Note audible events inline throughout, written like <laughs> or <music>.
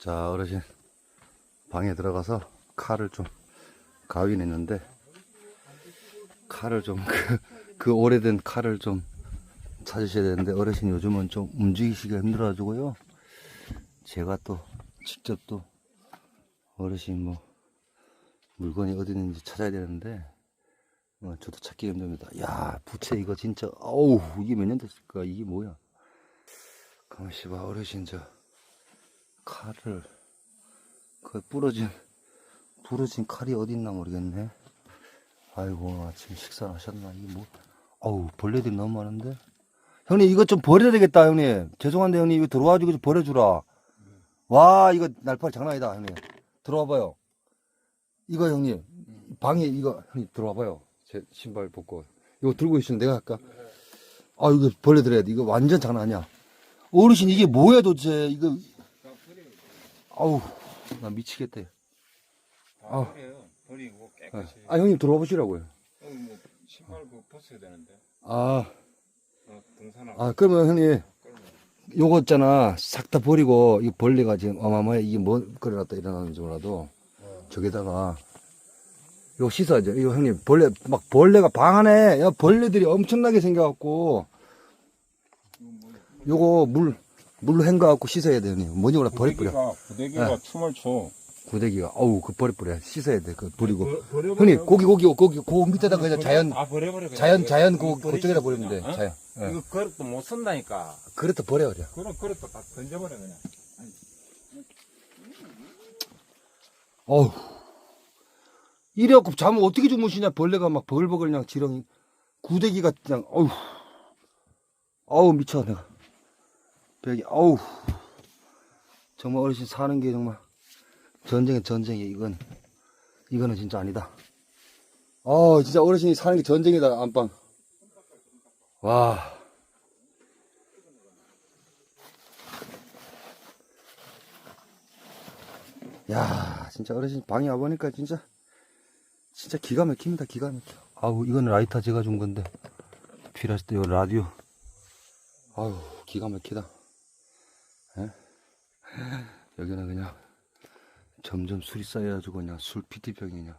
자, 어르신 방에 들어가서 칼을 좀 가위냈는데 칼을 좀 <laughs> 그, 그 오래된 칼을 좀 찾으셔야 되는데 어르신 요즘은 좀 움직이시기가 힘들어 가지고요. 제가 또 직접 또 어르신 뭐 물건이 어디 있는지 찾아야 되는데 어, 저도 찾기 힘듭니다. 야 부채 이거 진짜 어우 이게 몇 년 됐을까 이게 뭐야? 가만있어 봐 어르신 저 칼을 그 부러진 부러진 칼이 어디 있나 모르겠네. 아이고 아침 식사 하셨나 이게 뭐? 어우 벌레들이 너무 많은데. 형님 이거 좀 버려야 되겠다 형님. 죄송한데 형님 이거 들어와가지고 좀 버려주라. 와 이거 날파리 장난 아니다 형님. 들어와봐요. 이거 형님 방에 이거 형님 들어와봐요. 제 신발 벗고 이거 들고 있으면 내가 할까? 아 이거 벌레 들어야 돼. 이거 완전 장난 아니야. 어르신 이게 뭐야 도대체 이거 아우 나 미치겠대. 아. 버려요. 버리고 깨끗이. 아 형님 들어와 보시라고요. 어, 뭐 신발 그 벗어야 되는데. 아, 어, 등산하고. 아 그러면 형님 끌면. 요거 있잖아 싹 다 버리고 이 벌레가 지금 어마어마해 이게 뭐 그려놨다 일어나는지 몰라도 저기다가 요거 씻어야죠. 이거 형님 벌레 막 벌레가 방 안에 야, 벌레들이 엄청나게 생겨갖고 요거 물 물로 헹궈갖고 씻어야 형님. 뭐니 몰라 버려버려. 부대기가 부대기가 네. 춤을 춰. 구데기가 어우 그 버려버려 씻어야 돼 그 버리고 버- 버려버려. 형님 고기 고기 고기 그 밑에다가 그냥 자연 아 버려버려. 그냥. 자연 자연 이거 그 버리지 그쪽에다 버리면 돼 그냥, 어? 자연. 예. 이거 그릇도 못 쓴다니까. 그렇다 버려버려. 그럼 그릇도 다 던져버려 그냥. 어우. 이래갖고 잠을 어떻게 주무시냐, 벌레가 막 버글버글 그냥 지렁이, 구데기가 그냥, 어우. 어우, 미쳐, 내가. 벽이, 어우. 정말 어르신 사는 게 정말, 전쟁은 전쟁이야, 이건. 이거는 진짜 아니다. 어, 진짜 어르신이 사는 게 전쟁이다, 안방. 와. 야, 진짜 어르신 방에 와보니까 진짜, 진짜 기가 막힙니다, 기가 막혀. 아우, 이건 라이터 제가 준 건데, 필요하실 때이 라디오. 아우, 기가 막히다. 예? <laughs> 여기는 그냥, 점점 술이 쌓여가지고 그냥 술 그냥,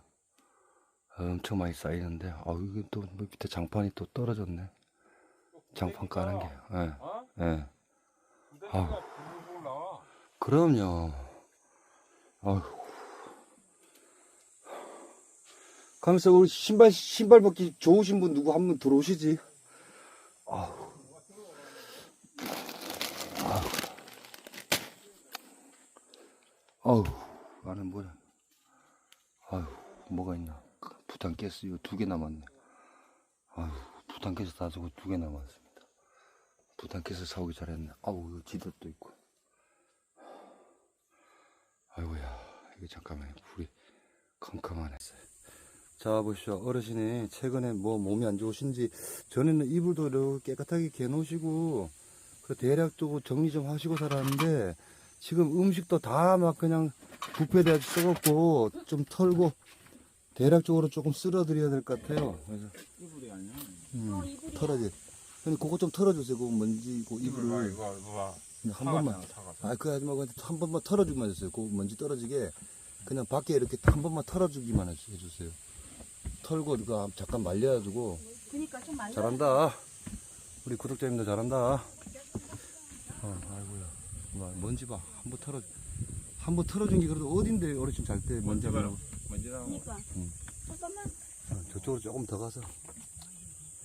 엄청 많이 쌓이는데, 아우, 이게 또뭐 밑에 장판이 또 떨어졌네. 장판 까는 게, 예, 어? 예. 나와. 그럼요. 아휴. 가면서 우리 신발, 신발 벗기 좋으신 분 누구 한 분 들어오시지? 아휴. 아휴. 나는 뭐야. 아휴. 뭐가 있나. 부탄 가스 이거 두 개 남았네. 아휴. 부탄 가스 다 주고 두 개 남았습니다. 부탄 가스 사오기 잘했네. 아우, 이거 지도도 있고. 아이고야, 이게 잠깐만요. 불이 컴컴하네. 자, 보시죠. 어르신이 최근에 뭐 몸이 안 좋으신지, 전에는 이불도 깨끗하게 개놓으시고, 그 대략적으로 정리 좀 하시고 살았는데, 지금 음식도 다 막 그냥 부패돼 아주 썩었고, 좀 털고, 대략적으로 조금 쓸어드려야 될 것 같아요. 그래서, 이불이 아니야. 음, 털어지. 형님, 그거 좀 털어주세요. 그 먼지, 그 이불 이불을. 이거 이거 한 번만. 아, 하지 말고 한 번만 털어주기만 해주세요. 그 먼지 떨어지게. 그냥 밖에 이렇게 한 번만 털어주기만 해- 해주세요. 털고 이거 잠깐 말려가지고. 그니까 좀 말려. 잘한다. 우리 구독자님들 잘한다. 어, 아이고야. 와, 먼지 봐. 한번 털어. 한번 털어준 게 그래도 어딘데 어르신 잘 때 먼지 나고. 먼지 나고. 그니까. 음. 잠깐만. 어, 저쪽으로 조금 더 가서.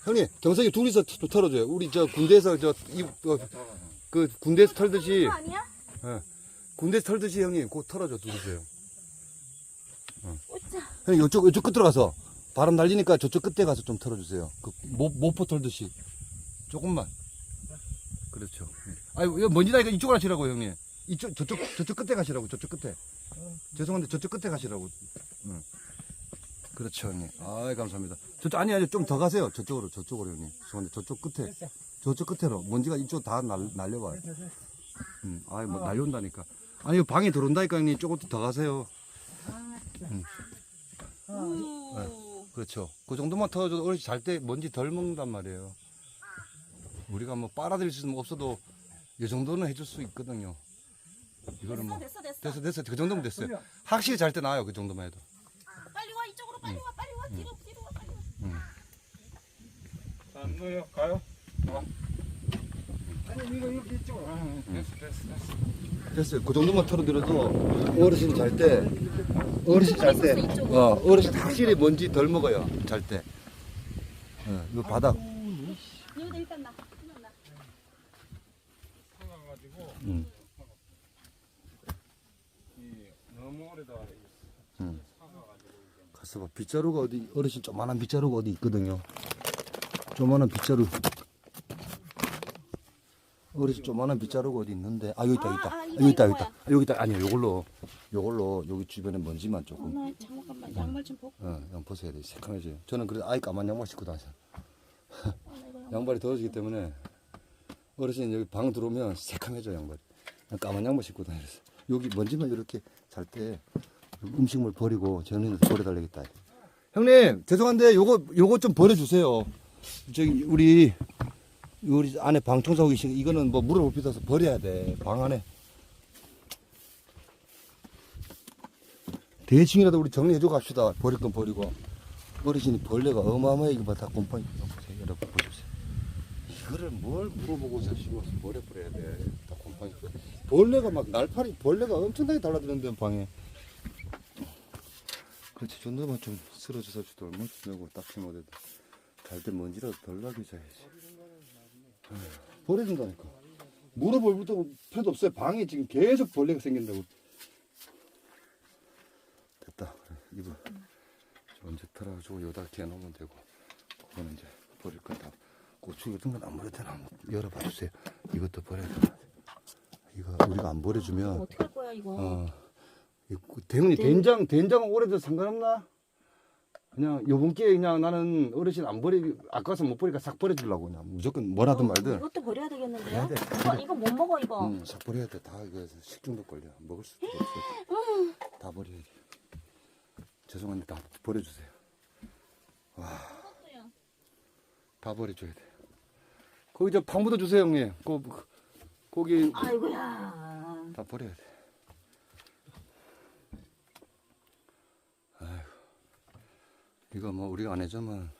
형님, 경석이 둘이서 또 털어줘요. 우리 저 군대에서 저, 이, 어, 그 군대에서 털듯이. 그거 아니야? 군대에서 털듯이 형님 꼭 털어줘 둘이서요. 오자. 형님 이쪽 이쪽 끝으로 가서 바람 날리니까 저쪽 끝에 가서 좀 털어주세요. 그 모, 모포 털듯이 조금만. 그렇죠. 아이고 이거 먼지 나니까 이쪽으로 하시라고 형님. 이쪽 저쪽 저쪽 끝에 가시라고 저쪽 끝에. 죄송한데 저쪽 끝에 가시라고. 응. 그렇죠 형님. 아 감사합니다. 저쪽 아니 아니 좀 더 가세요. 저쪽으로 저쪽으로 형님. 죄송한데 저쪽 끝에 저쪽 끝에로 먼지가 이쪽 다 날, 날려봐요. 음, 아이 뭐 날려온다니까. 아니 방에 들어온다니까 형님 조금 더 가세요. 우. 그렇죠. 그 정도만 털어줘도 어르신 잘 때 먼지 덜 먹는단 말이에요. 우리가 뭐 빨아들일 수는 없어도 이 정도는 해줄 수 있거든요. 이거는 뭐 됐어 됐어 됐어 됐어 그 정도면 됐어요. 확실히 잘 때 나와요 그 정도만 해도. 빨리 와 이쪽으로 빨리 와 빨리 와 뒤로 뒤로 와 빨리 와 자, 너요 가요. 와. 아니 이거 이렇게 이쪽으로. 아, 됐어 됐어 됐어. 됐어요. 그 정도만 털어드려도 어르신 잘 때, 어르신 잘 때, 있었어, 이쪽으로. 어, 어르신 확실히 먼지 덜 먹어요. 잘 때. 어, 이거 바닥. 여기다 일단 나 그냥 나 사가가지고 음, 이 너무 오래다 음. 이제. 가서 봐. 빗자루가 어디, 어르신 조만한 빗자루가 어디 있거든요. 조만한 빗자루. 어르신 조만한 빗자루가 어디 있는데. 아, 여기 있다, 여기 있다. 아, 아, 아, 이거, 여기 있다, 여기 있다. 아, 여기 있다. 아니요, 요걸로, 요걸로, 여기 주변에 먼지만 조금. 나 잠깐만 양말 좀 벗고 어, 양 벗어야 돼. 새카매져요. 저는 그래도 아예 까만 양말 신고. 나 이거 <laughs> 양발이 더워지기 때문에 어르신 여기 방 들어오면 새카매져 양발이. 난 까만 양말 신고 다녔어. 여기 먼지만 이렇게 잘 때 음식물 버리고 저는 버려달라겠다. 형님 죄송한데 요거 요거 좀 버려주세요. 저기 우리 우리 안에 방 청소하고 계신 거, 이거는 뭐 물을 못 빗어서 버려야 돼. 방 안에. 대충이라도 우리 정리해줘 갑시다. 버릴 건 버리고. 어르신이 벌레가 어마어마하게 막다 곰팡이 보세요. 여러분 보세요. 이거를 뭘 물어보고 자시고 버려 버려야 돼. 다 곰팡이. 벌레가 막 날파리 벌레가 엄청나게 달라드는데 방에. 그렇지 정도만 좀 쓰러져서 주도 얼마 주려고 딱히 못해도 잘때 먼지라도 덜 나게 자야지. 아휴, 버려준다니까. 물어볼 필요도 없어요. 방에 지금 계속 벌레가 생긴다고. 됐다. 그래, 이거. 언제 털어가지고 여기다 개놓으면 되고 그거는 이제 버릴 건 다 고추 같은 건 안 버려도 되나 한번 열어봐 주세요 이것도 버려야 돼 이거 우리가 안 버려주면 어떻게 할 거야 이거 어 이거 대훈이 된장 된장은 오래돼도 상관없나? 그냥 요번 기회에 그냥 나는 어르신 안 버리 아까워서 못 버리니까 싹 버려주려고 그냥 무조건 뭐라든 어, 말든 이것도 버려야 되겠는데요? 돼. 이거, 이거 못 먹어 이거 음, 싹 버려야 돼. 다 이거 식중독 걸려. 먹을 수도 없어. 다 버려야 돼. 죄송한데 다 버려주세요. 이것도요. 다 버려줘야 돼. 거기 저방 묻어 주세요, 형님. 거, 거기 아이고야 다 버려야 돼. 아휴. 이거 뭐 우리가 안 해주면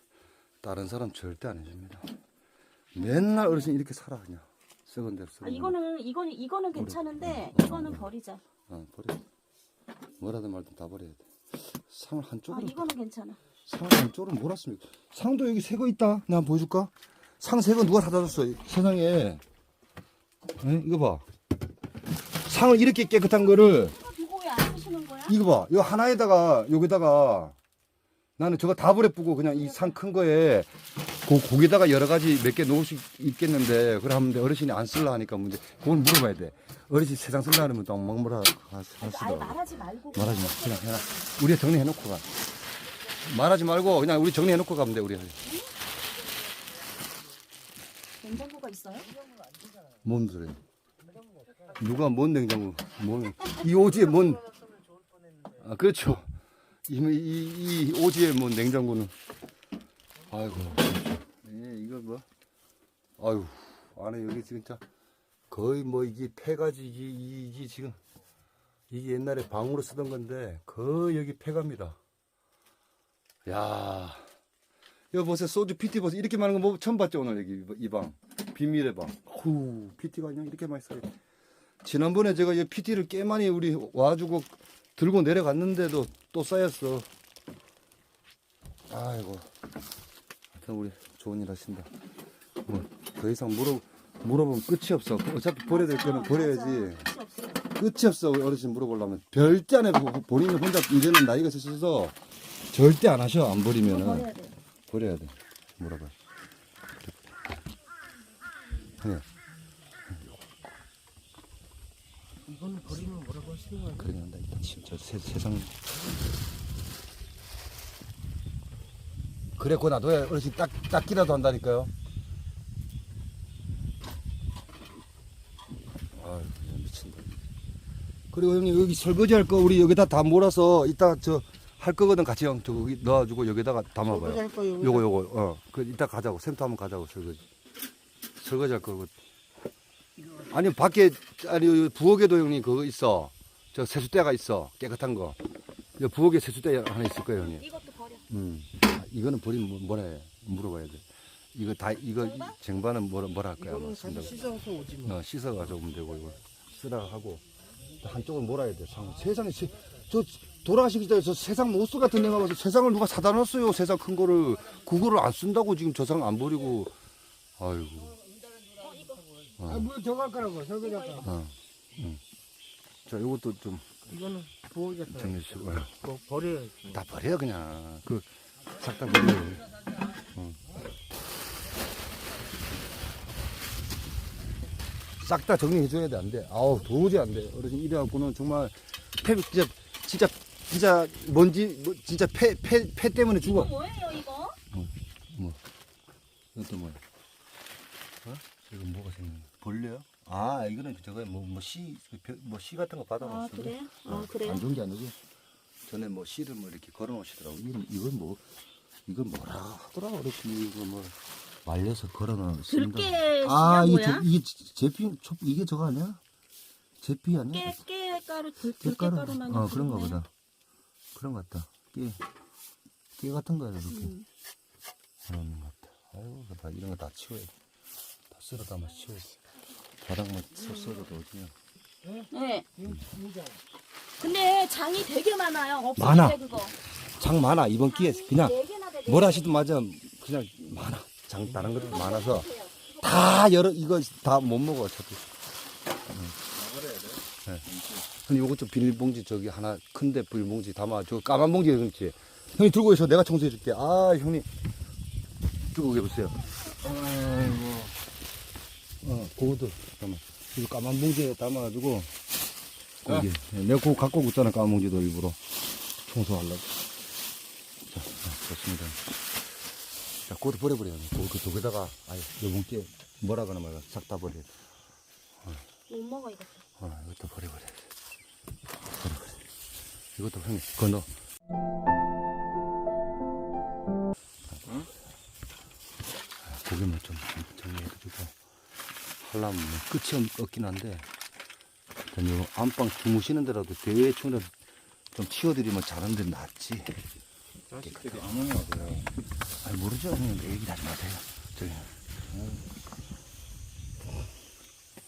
다른 사람 절대 안 해줍니다. 맨날 어르신 이렇게 살아 그냥 썩은 대로 아, 썩은 대로. 이거는 이거는 이거는 괜찮은데 어, 이거는 어. 버리자 어, 버려. 뭐라든 말든 다 버려야 돼. 상을 아 한쪽으로 이거는 괜찮아 상을 한쪽으로 몰았습니다. 상도 여기 새 거 있다. 내가 한번 보여줄까? 상새거 누가 사다 줬어? 세상에. 에? 이거 봐. 상을 이렇게 깨끗한 거를 이거 왜 안 쓰시는 거야? 이거 봐. 이거 하나에다가 여기다가 나는 저거 다 버려 뿌고 그냥 이 상 큰 거에 고, 거기다가 여러 가지 몇 개 놓을 수 있겠는데 그래 하면 어르신이 안 쓸라 하니까 문제 그걸 물어봐야 돼. 어르신 세상 쓸라 하면 또 막무라 아예 하시더라고. 말하지 말고 말하지 마. 그냥 해라. 우리가 정리해놓고 가. 말하지 말고 그냥 우리 정리해놓고 가면 돼, 우리. 냉장고가 있어요? 뭔 소리? 누가 뭔 냉장고? 뭔, 이 오지에 뭔. 아, 그렇죠. 이, 이, 이 오지에 뭔 냉장고는. 아이고. 예, 이거 뭐. 아유, 안에 여기 진짜 거의 뭐 이게 폐가지, 이게, 이게, 지금. 이게 옛날에 방으로 쓰던 건데 거의 여기 폐가입니다. 야, 여기 보세요 소주 PT 보세요 이렇게 많은 거 뭐 처음 봤죠 오늘 여기 이 방 비밀의 방. 후 PT가 그냥 이렇게 많이 써요. 지난번에 제가 이 PT를 꽤 많이 우리 와주고 들고 내려갔는데도 또 쌓였어. 아이고, 하여튼 우리 좋은 일 하신다. 뭐 더 이상 물어 물어보면 끝이 없어. 어차피 버려야 될 거는 버려야지. 끝이 없어 어르신 물어보려면 해. 본인이 혼자 이제는 나이가 있으셔서 절대 안 하셔 안 버리면은. 버려야 돼. 물어봐. 예. 이거는 버리면 뭐라고 하시는 거예요? 그러게 한다. 진짜 세, 세상. 그래, 그거 놔둬야 어르신 딱, 닦기라도 한다니까요. 아유, 미친다. 그리고 형님, 여기 설거지 할 거 우리 여기다 다 몰아서 이따 저 할 거거든 같이 형. 저 거기 넣어주고 여기다가 담아봐요. 할 거예요. 요거 요거 어 그 이따 가자고 센터 한번 가자고 설거지 설거지 할 거고 아니 밖에 아니 부엌에도 형님 그거 있어. 저 세숫대가 있어. 깨끗한 거. 여 부엌에 세숫대 하나 있을 거예요 형님. 이것도 버려. 음. 아, 이거는 버리면 뭐- 뭐라 해? 물어봐야 돼. 이거 다 이거 이 쟁반은 뭐라 뭐라 할 거야 아마 이거는. 씻어서 오지 뭐. 어, 씻어가지고 오면 되고 이거 쓰라 하고 또 한쪽을 몰아야 돼. 상. 세상에 세, 저 돌아가시기 전에 저 세상 모스 같은 데가 가서 세상을 누가 사다 놨어요. 세상 큰 거를 그거를 안 쓴다고 지금 저상 안 버리고 아이고. 아, 물더 갈 거라고, 설거지할 거. 어. 음. 자, 요것도 좀 이거는 부엌에 다 정해 주시고 어. 뭐 버려야지. 다 버려 그냥 그 싹 다 버려. 어. 싹다 정리해 줘야 돼 안 돼. 아우 도저히 안 돼. 어르신 이래갖고는 정말 폐 진짜 진짜 진짜 먼지 뭐, 진짜 폐 폐 폐 때문에 이거 죽어. 뭐예요 이거? 이것도 뭐야? 어? 이거 뭐가 생긴? 벌레요? 아 이거는 저거 뭐뭐씨뭐씨 같은 거 아 받아놨어. 그래? 아 그래요? 안 좋은 게 아니고 전에 뭐 씨를 뭐 이렇게 걸어 놓으시더라고. 이건 이건 뭐 이건 뭐라 하더라 어르신이 이거 뭐 말려서 걸어 놓습니다. 들깨 아 씨야 이게 뭐야? 저, 이게 제피 초 이게 저거 아니야? 제피 아니야? 깨 깨가루 들 깨가루 들깨 가루만 어 그런가 보다. 그런 것 같다. 깨, 깨 같은 거야 이렇게. 음. 그런 것 같다. 아이고 다 이런 거 다 치워야 돼. 다 쓸어 담아 치워야 돼. 바닥만 썰어도 어디냐. 네. 근데 장이 되게 많아요. 없어도 많아. 돼, 그거. 장 많아 이번 기회에 그냥 네. 뭘 하시든 맞아 그냥 많아 장 다른 것도 많아서 다 여러 이거 다 못 먹어 어차피 네. 근데 요거 좀 비닐봉지 저기 하나 큰데 비닐봉지 담아 저 까만 봉지 그렇지 형님 들고 계셔 내가 청소해 줄게 아 형님 들고 계세요 아이고 어 그것도 잠깐만 이거 까만 봉지에 담아가지고 여기 내가 그거 갖고 오잖아 까만 봉지도 일부러 청소하려고 자, 아, 좋습니다. 자, 그것도 버려버려요. 그, 그 독에다가, 아예, 요번께 뭐라 그러나 말이야. 싹다 버려. 못 먹어 이거. 어, 이것도 버려버려. 버려버려. 이것도 형님, 넣어. 아, 고기만 좀 정리해가지고, 하려면 뭐 끝이 없- 없긴 한데, 일단 요 안방 주무시는 데라도 대충 좀 치워드리면 자는데 낫지. 자식들이 안 오냐, 그래. 아니 모르죠 형님 얘기 하지 마세요 저기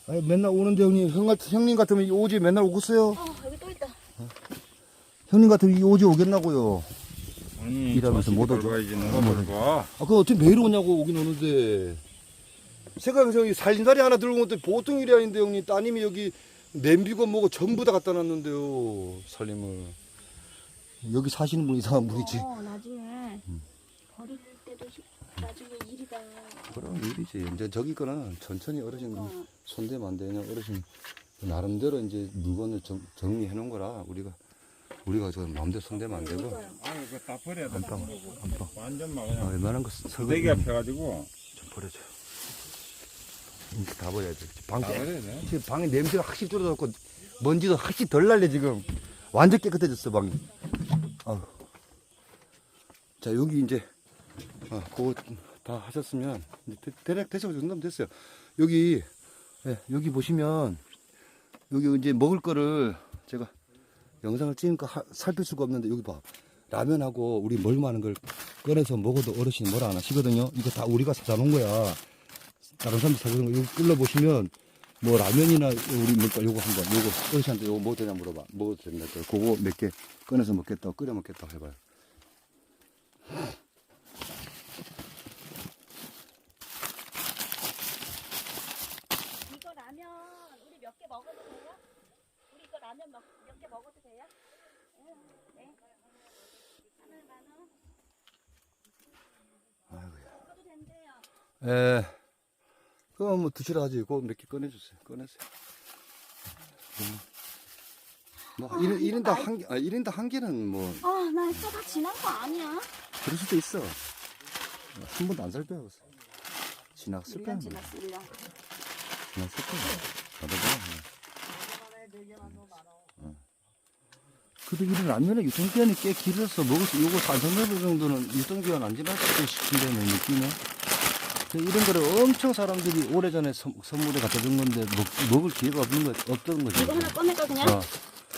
아니 맨날 오는데 형님 형 같, 형님 같으면 이 오지 맨날 오겠어요 어 여기 또 있다. 형님 같으면 이 오지 오겠나고요 아니, 일하면서 못 오죠. 가야지, 뭘 가. 아 그거 어떻게 매일 오냐고 오긴 오는데 생각해서 여기 살림살이 하나 들고 온데 보통 일이 아닌데 형님 따님이 여기 냄비고 뭐고 전부 다 갖다 놨는데요 살림을 여기 사시는 분 이상한 분이지 어 나중에 버릴 때도 힘- 나중에 일이다. 그럼 일이지 이제 저기 거는 천천히 어르신 어. 손대면 안 되냐 어르신 나름대로 이제 물건을 정, 정리해 놓은 거라 우리가 우리가 저 마음대로 손대면 안 되고. 아유, 그거 다 버려야 돼. 안방 안방. 완전 막 아, 그냥 웬만한 거 설거지 대기가 좀 펴가지고. 버려줘. 이렇게 다 버려야 돼. 방, 다 버려야 돼. 지금 방에 냄새가 확실히 줄어들었고 먼지도 확실히 덜 날래 지금. 완전 깨끗해졌어 방이 아우. 자 여기 이제 아, 그거 다 하셨으면 이제 대- 대략 대충 정도면 됐어요. 여기 예, 여기 보시면 여기 이제 먹을 거를 제가 영상을 찍으니까 하- 살필 수가 없는데 여기 봐. 라면하고 우리 멀마는 걸 꺼내서 먹어도 어르신이 뭐라 안 하시거든요. 이거 다 우리가 사다 놓은 거야. 다른 사람들 놓은 거. 이거 끌러 보시면 뭐 라면이나 우리 뭘까 요거 한번 요거 어르신한테 요거 뭐 되냐 물어봐. 된다 그래. 그거 몇 개 꺼내서 먹겠다 끓여 먹겠다 해봐요 이거 라면 우리 몇 개 먹어도 돼요? 우리 이거 라면 몇 개 먹어도 돼요? 응, 네. 하나만 원. 아이고야 먹어도 에 그거 뭐 드시라 하지 그거 몇 개 꺼내주세요 꺼내세요 음. 뭐 아, 1인, 이거 1인당 한, 개- 아, 1인당 한 개는 뭐 아, 나 진짜 다 지난 거 아니야? 그럴 수도 있어 한 번도 안 살펴봤어 지나갔을 거야 1년 뭐. 지났어, 1년. 지나갔을 거야 나도 봐 그래도 이런 라면에 유통기한이 꽤 길어서 먹을 수, 요거 산성레벨 정도는 유통기한 안 지났을 때 싶은데는 느낌에. 이런 거를 엄청 사람들이 오래전에 선, 선물에 갖다 준 건데 먹, 먹을 기회가 없는 거, 없던 거지. 이거 하나 꺼낼까 그냥? 어,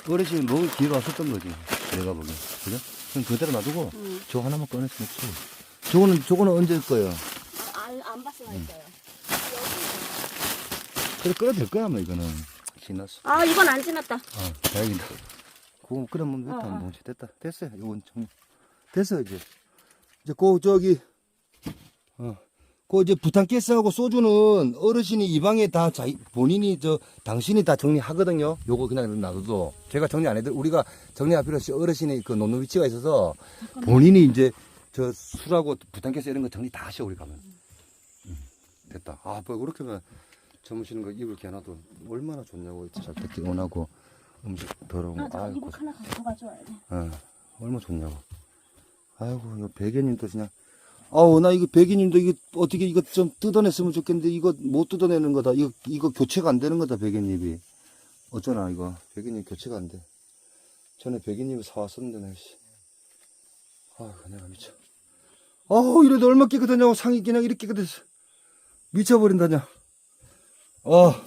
어르신 먹을 기회가 없었던 거지. 내가 보기엔. 그죠? 그럼 그대로 놔두고, 응. 저 하나만 꺼내서 먹지. 저거는, 저거는 언제일 거예요? 안, 안 봤으면 했어요. 그래, 끓여도 될 거야, 뭐, 이거는. 지났어. 아 이건 안 지났다. 아, 다행이다. 그거 끓여먹으면 됐다, 어, 어. 됐다. 됐어요. 이건 정 됐어, 이제. 이제, 그, 저기, 어. 그, 이제, 부탄가스하고 소주는 어르신이 이 방에 다 자기, 본인이, 저, 당신이 다 정리하거든요. 요거 그냥 놔둬도. 제가 정리 안 해도, 우리가 정리할 필요 없이 어르신이 그 놓는 위치가 있어서 본인이 이제, 저, 술하고 부탄가스 이런 거 정리 다 하셔, 우리 가면. 음, 됐다. 아, 뭐, 그렇게 하면 점으시는 거 입을 게 하나도 얼마나 좋냐고. 잘 뜯기 원하고 음식 더러운 거. 아. 이북 하나 더 가져와야 돼. 예, 얼마나 좋냐고. 아이고, 이거 베개님도 그냥, 아우, 나 이거 베개님도 이거 어떻게 이거 좀 뜯어냈으면 좋겠는데, 이거 못 뜯어내는 거다. 이거, 이거 교체가 안 되는 거다, 베개님이. 어쩌나, 이거. 베개님 교체가 안 돼. 전에 베개님이 사왔었는데, 나, 씨. 아이고, 내가 미쳐. 아우, 이래도 얼마 깨끗하냐고, 상이 그냥 이렇게 깨끗했어. 미쳐버린다냐. 아.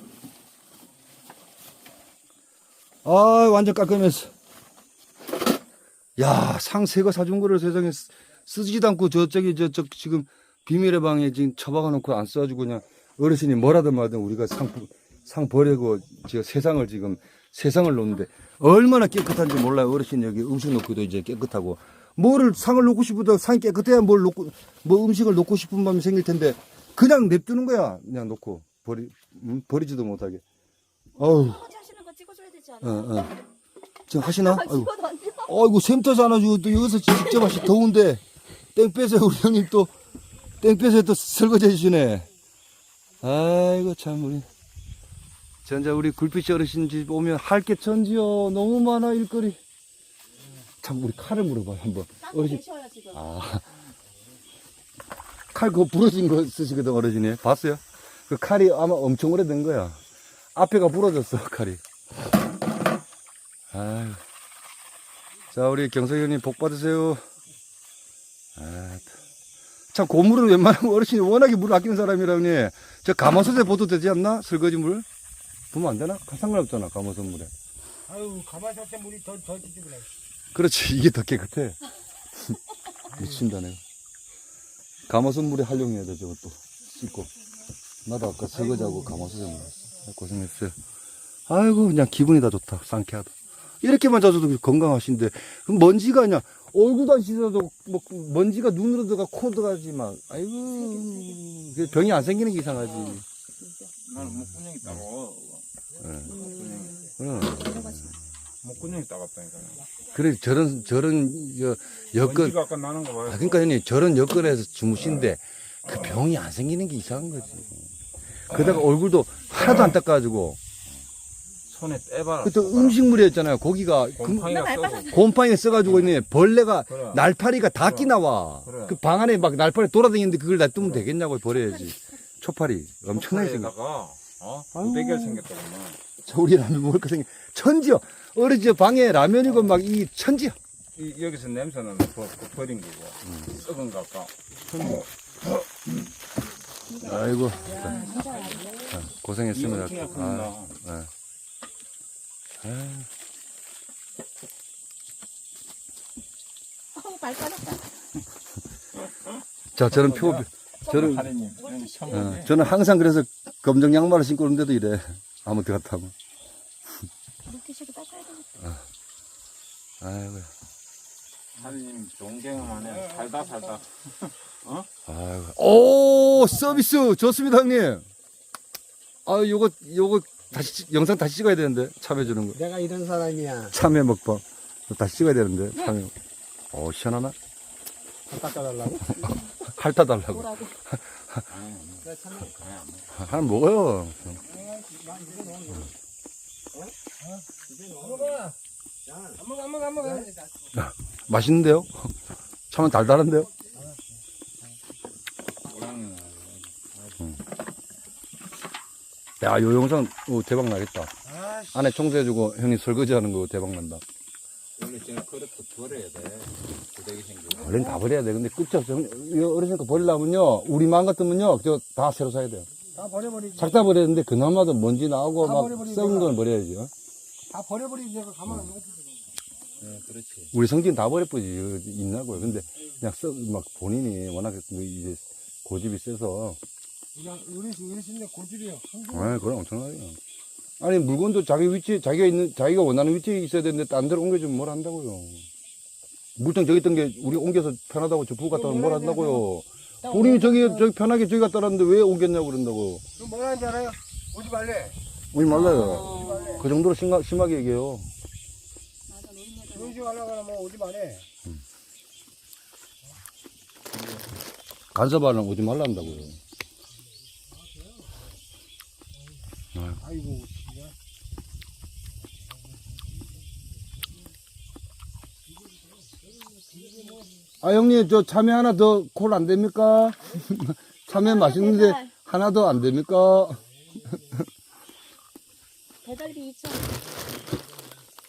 아, 완전 깔끔했어. 야, 상새거 사준 거를 세상에 쓰- 쓰지도 않고 저쪽에 저쪽 지금 비밀의 방에 지금 처박아 놓고 안 써가지고 그냥 어르신이 뭐라든 말든 우리가 상, 상 버리고 저 세상을 지금 세상을 놓는데 얼마나 깨끗한지 몰라요. 어르신 여기 음식 놓고도 이제 깨끗하고 뭐를 상을 놓고 싶어도 상이 깨끗해야 뭘 놓고 뭐 음식을 놓고 싶은 마음이 생길 텐데 그냥 냅두는 거야. 그냥 놓고 버리 음, 버리지도 못하게. 어우, 아버지 하시는 거 찍어줘야 되지 않아? 어, 어. 지금 하시나? 아, 아이고. 안 돼. 아이고 샘터잖아 지금 또 여기서 직접 하시 더운데 땡 빼서 우리 형님 또땡 빼서 또 설거지 해주시네. 아이고 참 우리. 전자 우리 굴빛 어르신 집 오면 할 게 천지요. 너무 많아 일거리. 참 우리 칼을 물어봐요 한번. 어르신. 계셔요 지금. 아. 칼 그거 부러진 거 쓰시거든 어르신이. 봤어요? 그 칼이 아마 엄청 오래된 거야. 앞에가 부러졌어 칼이. 아유. 자, 우리 경석이 형님 복 받으세요. 아, 참, 고물은 웬만하면 어르신이 워낙에 물을 아끼는 사람이라 형님. 저 가마솥에 보도 되지 않나? 설거지 물? 부으면 안 되나? 상관없잖아, 가마솥 물에. 아유 가만히 있을 때 물이 더더 찌집으네. 그렇지, 이게 더 깨끗해. <laughs> 미친다, 내가. 가마솥 물에 활용해야 돼, 저것도. 씻고. 나도 아까 설거지하고 가마솥에 물었어. 고생했어요. 아이고, 그냥 기분이 다 좋다, 상쾌하다. 이렇게만 자줘도 건강하신데, 먼지가 그냥, 얼굴도 안 씻어도, 뭐, 먼지가 눈으로 들어가, 코 들어가지만, 아이고, 병이 안 생기는 게 이상하지. 나는 목구멍이 따가워. 그럼. 목구멍이 따갑다니까. 그래, 저런, 저런, 저, 여건, 먼지가 아까 나는 거 봐요. 아, 그러니까 형님 저런 여건에서 주무시는데 그 병이 안 생기는 게 이상한 거지. 그다가 얼굴도 하나도 안 닦아가지고 손에 떼봐라. 그또 음식물이었잖아요. 고기가 그 곰팡이가 써고. 곰팡이가 써가지고 있네. 벌레가 그래. 날파리가 다 그래. 끼나와. 그래. 그 방 안에 막 날파리 돌아다니는데 그걸 놔두면 되겠냐고 버려야지. 초파리 엄청나게. 에다가 어? 아유. 부대결 생겼다구만. 저 우리 라면 먹을 거 생겨. 천지요. 저 방에 라면이고 막이 천지요. 이, 여기서 냄새는 버, 버, 버린 거고. 음. 썩은 거 아까. 아이고 자, 고생했습니다. 이거 아, 아. 네. 아유. 어우 발가락다. 자, 저는 표, 저는, 하느님. 여기 처음 어. 저는 항상 그래서 검정 양말을 신고 오는데도 이래. 아무 데 갔다 하면. 물티슈로 닦아야 되겠다. 아이고, 하느님 좋은 경험하네. 살다 살다. <laughs> 아이고. 오, 서비스! 좋습니다, 형님. 아, 요거, 요거 다시, 찍- 영상 다시 찍어야 되는데. 참여해주는 거. 내가 이런 사람이야. 참여 먹방. 다시 찍어야 되는데. 참여. 오, 시원하나? 닦아달라고? <laughs> 핥아 달라고. 뭐라고? 내가 참 하나 먹어요. 먹어. 안 먹어 안 먹어 안 먹어. 맛있는데요? <laughs> 참은 달달한데요? 야, 요 영상 오, 대박 나겠다. 아씨. 안에 청소해주고 형님 설거지 하는 거 대박 난다. 원래 저는 그릇도 버려야 돼. 부대기 생기고. 원래는 다 버려야 돼. 근데 끝이 없어. 어르신거 버리려면요, 우리 마음 같으면요, 저 다 새로 사야 돼요. 다 버려버리지. 싹 다 버렸는데 그나마도 먼지 나오고 다 막 버려버리지. 썩은 건 버려야죠. 다 버려버리지. 내가 가만 안 놔두지. 응, 그렇지. 우리 성진 다 버려버리지. 있나고요. 근데 그냥 썩, 막 본인이 워낙 이제 고집이 세서, 그냥 우리 우리 신내 고집이요. 아, 그건 엄청나요. 아니, 물건도 자기 위치, 자기가 있는, 자기가 원하는 위치에 있어야 되는데, 딴 데로 옮겨주면 뭘 한다고요. 물통 저기 있던 게 우리 옮겨서 편하다고 저 부부 갔다 오면 뭘 한다고요. 본인이 저기, 저기 편하게 저기 갔다 왔는데 왜 옮겼냐고 그런다고. 그 뭐라 하는지 알아요? 오지 말래. 오지 말라요. 그 정도로 심하, 심하게 얘기해요. 오지 말라고 하면 뭐 오지 말래. 간섭하는 오지 말라 한다고요. 아이고 씨발. 아 형님 저 참외 하나 더 콜 안 됩니까? <laughs> 참외 아, 맛있는데 하나 더 안 됩니까? 배달비 2천원